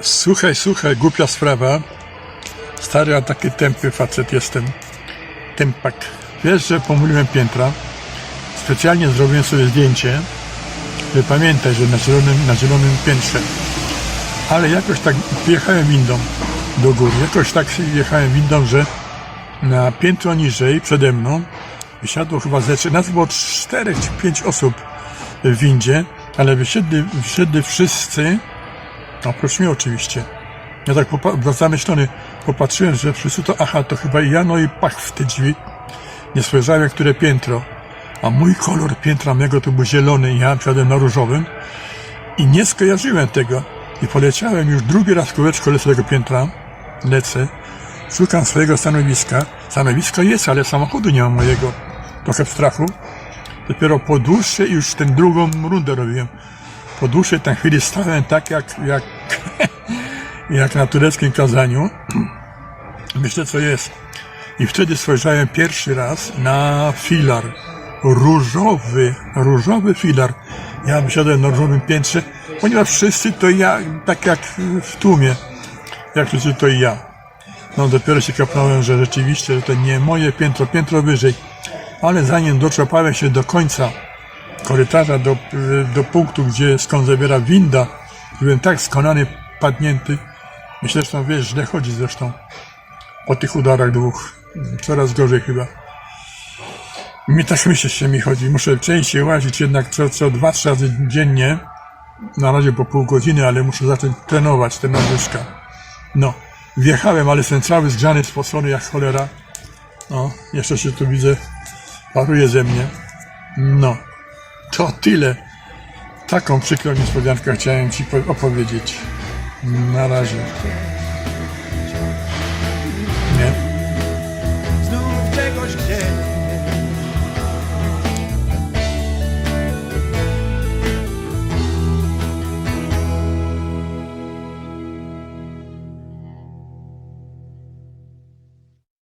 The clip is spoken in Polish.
Słuchaj, słuchaj, głupia sprawa. Stary, a taki tępy facet jestem. Tępak. Wiesz, że pomyliłem piętra. Specjalnie zrobiłem sobie zdjęcie. Pamiętaj, że na zielonym, na zielonym piętrze. Ale jakoś tak wjechałem windą do góry. Jakoś tak wjechałem windą, że na piętro niżej przede mną wysiadło chyba ze trzy, nas było czterech czy pięć osób w windzie, ale wysiedli, wysiedli wszyscy, oprócz mnie oczywiście. Ja tak zamyślony popatrzyłem, że wszyscy to, aha, to chyba i ja, no i pach w te drzwi. Nie spojrzałem, które piętro. A mój kolor piętra mego to był zielony ja wsiadłem na różowym i nie skojarzyłem tego. I poleciałem już drugi raz kółeczko lecę tego piętra, lecę, szukam swojego stanowiska. Stanowisko jest, ale samochodu nie mam mojego. Trochę w strachu. Dopiero po dłuższej już tę drugą rundę robiłem. Po dłuższej tej chwili stałem tak jak, jak, jak na tureckim kazaniu. Myślę, co jest. I wtedy spojrzałem pierwszy raz na filar. Różowy, różowy filar. Ja wysiadłem na różowym piętrze, ponieważ wszyscy to ja, tak jak w tłumie. Jak wszyscy to i ja. No dopiero się kapnąłem, że rzeczywiście że to nie moje piętro, piętro wyżej. Ale zanim doczepałem się do końca korytarza, do, do punktu, gdzie skąd zabiera winda, byłem tak skonany, padnięty. Myślę, że tam wiesz, źle chodzi zresztą. Po tych udarach dwóch. Coraz gorzej chyba. Mi tak myślę, się mi chodzi. Muszę częściej łazić jednak co, co dwa, trzy razy dziennie. Na razie po pół godziny, ale muszę zacząć trenować te nadwyżka. No, wjechałem, ale jestem cały zgrzany, spocony jak cholera. No, jeszcze się tu widzę, paruje ze mnie. No, to tyle. Taką przykrą niespodziankę chciałem Ci po- opowiedzieć. Na razie.